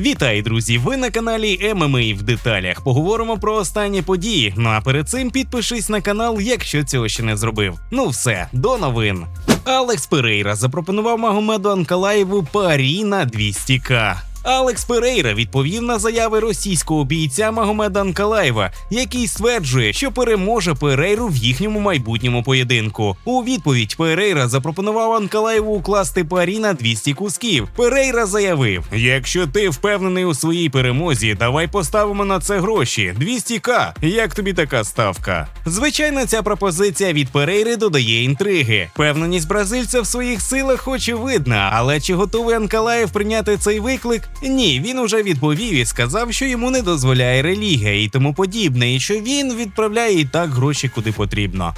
Вітаю, друзі! Ви на каналі ММА в деталях. Поговоримо про останні події. Ну а перед цим підпишись на канал, якщо цього ще не зробив. Ну все, до новин. Алекс Перейра запропонував Магомеду Анкалаєву парі на 200к. Алекс Перейра відповів на заяви російського бійця Магомеда Анкалаєва, який стверджує, що переможе Перейру в їхньому майбутньому поєдинку. У відповідь Перейра запропонував Анкалаєву укласти парі на 200 кусків. Перейра заявив: якщо ти впевнений у своїй перемозі, давай поставимо на це гроші. 200к. Як тобі така ставка? Звичайно, ця пропозиція від Перейри додає інтриги. Певненість бразильця в своїх силах очевидна, але чи готовий Анкалаєв прийняти цей виклик? Ні, він уже відповів і сказав, що йому не дозволяє релігія і тому подібне, і що він відправляє і так гроші куди потрібно.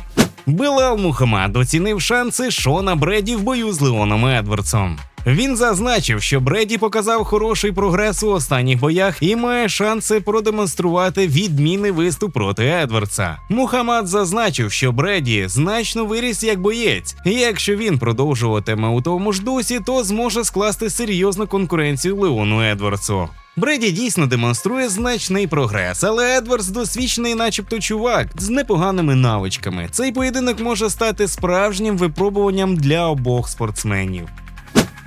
Билал Мухаммад оцінив шанси Шона Бреді в бою з Леоном Едвардсом. Він зазначив, що Бреді показав хороший прогрес у останніх боях і має шанси продемонструвати відмінний виступ проти Едвардса. Мухаммад зазначив, що Бреді значно виріс як боєць, і якщо він продовжуватиме у тому ж дусі, то зможе скласти серйозну конкуренцію Леону Едвардсу. Бреді дійсно демонструє значний прогрес, але Едвардс досвідчений, начебто, чувак з непоганими навичками. Цей поєдинок може стати справжнім випробуванням для обох спортсменів.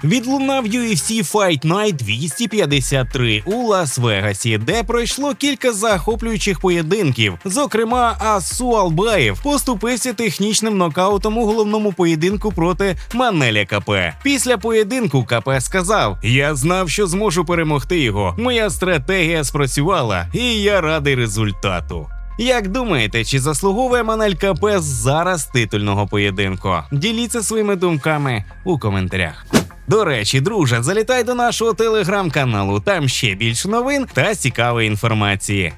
Відлунав UFC Fight Night 253 у Лас-Вегасі, де пройшло кілька захоплюючих поєдинків. Зокрема, Асу Албаєв поступився технічним нокаутом у головному поєдинку проти Манеля КП. Після поєдинку КП сказав: Я знав, що зможу перемогти його. Моя стратегія спрацювала, і я радий результату. Як думаєте, чи заслуговує Манель КП зараз титульного поєдинку? Діліться своїми думками у коментарях. До речі, друже, залітай до нашого телеграм-каналу. Там ще більше новин та цікавої інформації.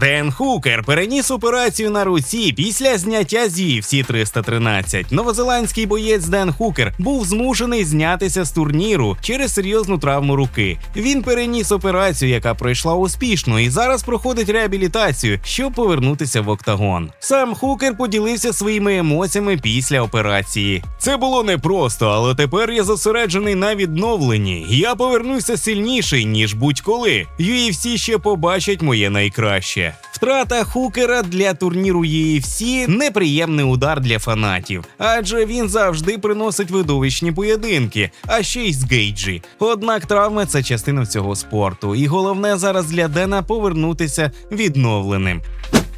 Ден Хукер переніс операцію на руці після зняття з UFC 313. Новозеландський боєць Ден Хукер був змушений знятися з турніру через серйозну травму руки. Він переніс операцію, яка пройшла успішно, і зараз проходить реабілітацію, щоб повернутися в октагон. Сам Хукер поділився своїми емоціями після операції. Це було непросто, але тепер я зосереджений на відновленні. Я повернуся сильніший ніж будь-коли. UFC ще побачать моє найкраще. Втрата хукера для турніру UFC – неприємний удар для фанатів, адже він завжди приносить видовищні поєдинки, а ще й з гейджі. Однак травми це частина цього спорту, і головне зараз для Дена повернутися відновленим.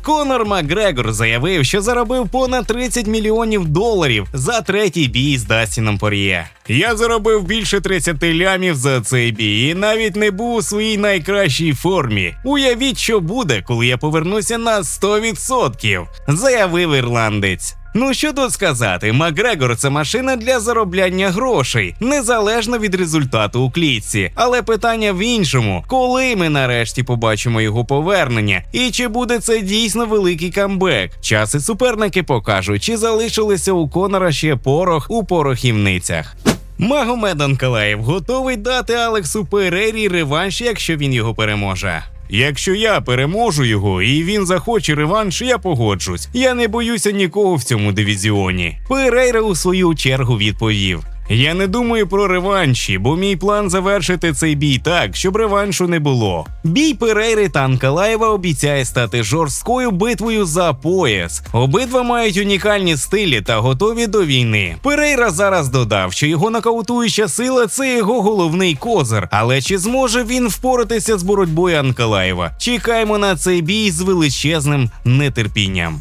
Конор Макгрегор заявив, що заробив понад 30 мільйонів доларів за третій бій з Дастіном Пор'є. Я заробив більше 30 лямів за цей бій і навіть не був у своїй найкращій формі. Уявіть, що буде, коли я повернуся на 100%, заявив ірландець. Ну що тут сказати, Макгрегор це машина для заробляння грошей, незалежно від результату у клітці. Але питання в іншому: коли ми нарешті побачимо його повернення, і чи буде це дійсно великий камбек? Час і суперники покажуть, чи залишилися у Конора ще порох у порохівницях. Магомед Анкалаєв готовий дати Алексу Перері реванш, якщо він його переможе. Якщо я переможу його і він захоче реванш, я погоджусь. Я не боюся нікого в цьому дивізіоні. Перейра у свою чергу відповів. Я не думаю про реванші, бо мій план завершити цей бій так, щоб реваншу не було. Бій Перейри та Анкалаєва обіцяє стати жорсткою битвою за пояс. Обидва мають унікальні стилі та готові до війни. Перейра зараз додав, що його нокаутуюча сила це його головний козир. Але чи зможе він впоратися з боротьбою Анкалаєва? Чекаємо на цей бій з величезним нетерпінням.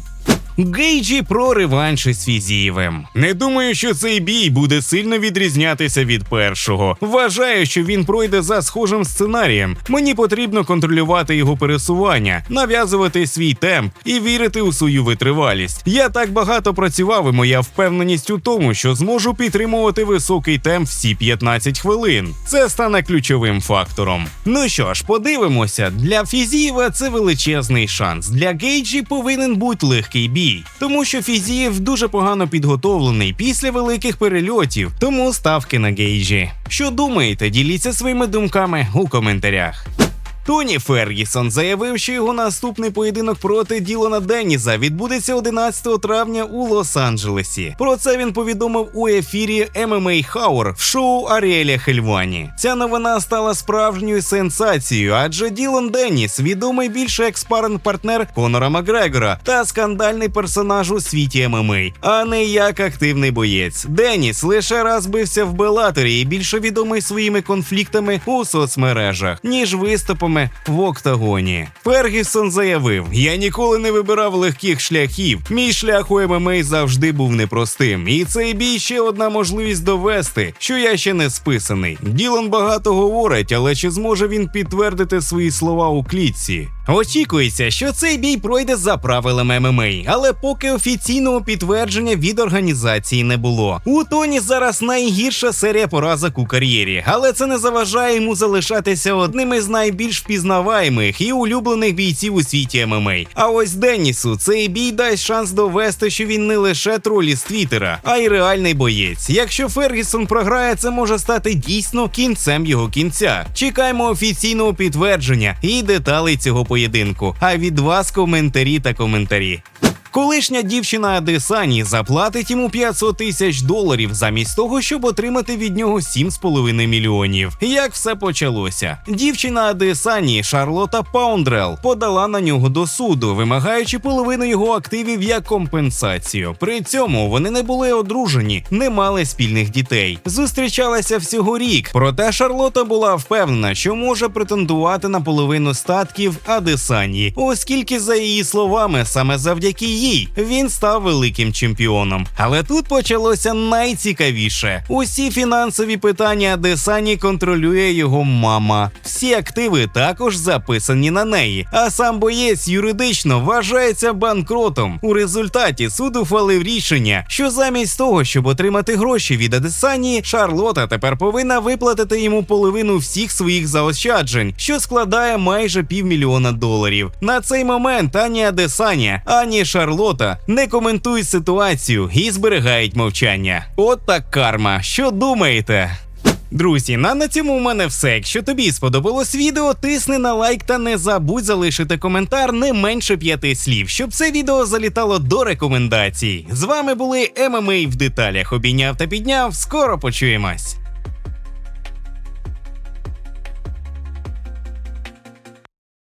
Гейджі про реванш із Фізієвим. Не думаю, що цей бій буде сильно відрізнятися від першого. Вважаю, що він пройде за схожим сценарієм. Мені потрібно контролювати його пересування, нав'язувати свій темп і вірити у свою витривалість. Я так багато працював, і моя впевненість у тому, що зможу підтримувати високий темп всі 15 хвилин. Це стане ключовим фактором. Ну що ж, подивимося, для Фізієва це величезний шанс. Для Гейджі повинен бути легкий бій бій, тому що Фізієв дуже погано підготовлений після великих перельотів, тому ставки на гейджі. Що думаєте? Діліться своїми думками у коментарях. Тоні Фергісон заявив, що його наступний поєдинок проти Ділона Денніза відбудеться 11 травня у Лос-Анджелесі. Про це він повідомив у ефірі MMA Hour в шоу Аріеля Хельвані. Ця новина стала справжньою сенсацією, адже Ділон Денніс відомий більше як спаринг-партнер Конора Макгрегора та скандальний персонаж у світі ММА, а не як активний боєць. Деніс лише раз бився в Белаторі і більше відомий своїми конфліктами у соцмережах, ніж виступами в октагоні. Фергісон заявив: Я ніколи не вибирав легких шляхів. Мій шлях у ММА завжди був непростим. І цей бій ще одна можливість довести, що я ще не списаний. Ділан багато говорить, але чи зможе він підтвердити свої слова у клітці? Очікується, що цей бій пройде за правилами ММА, але поки офіційного підтвердження від організації не було. У Тоні зараз найгірша серія поразок у кар'єрі, але це не заважає йому залишатися одним із найбільш впізнаваємих і улюблених бійців у світі ММА. А ось Деннісу цей бій дасть шанс довести, що він не лише тролі з Твіттера, а й реальний боєць. Якщо Фергісон програє, це може стати дійсно кінцем його кінця. Чекаємо офіційного підтвердження і деталей цього поєдинку. А від вас коментарі та коментарі. Колишня дівчина Адесані заплатить йому 500 тисяч доларів замість того, щоб отримати від нього 7,5 мільйонів. Як все почалося? Дівчина Адесані Шарлота Паундрел подала на нього до суду, вимагаючи половину його активів як компенсацію. При цьому вони не були одружені, не мали спільних дітей. Зустрічалися всього рік. Проте Шарлота була впевнена, що може претендувати на половину статків Адесані, оскільки, за її словами, саме завдяки їй він став великим чемпіоном. Але тут почалося найцікавіше: усі фінансові питання Адесані контролює його мама. Всі активи також записані на неї. А сам боєць юридично вважається банкротом. У результаті суд ухвалив рішення, що замість того, щоб отримати гроші від Адесані, Шарлота тепер повинна виплатити йому половину всіх своїх заощаджень, що складає майже півмільйона доларів. На цей момент ані Адесаня, ані Шарлота не коментують ситуацію і зберігають мовчання. От так карма. Що думаєте? Друзі, на, на цьому у мене все. Якщо тобі сподобалось відео, тисни на лайк та не забудь залишити коментар не менше п'яти слів, щоб це відео залітало до рекомендацій. З вами були ММА в деталях. Обійняв та підняв. Скоро почуємось.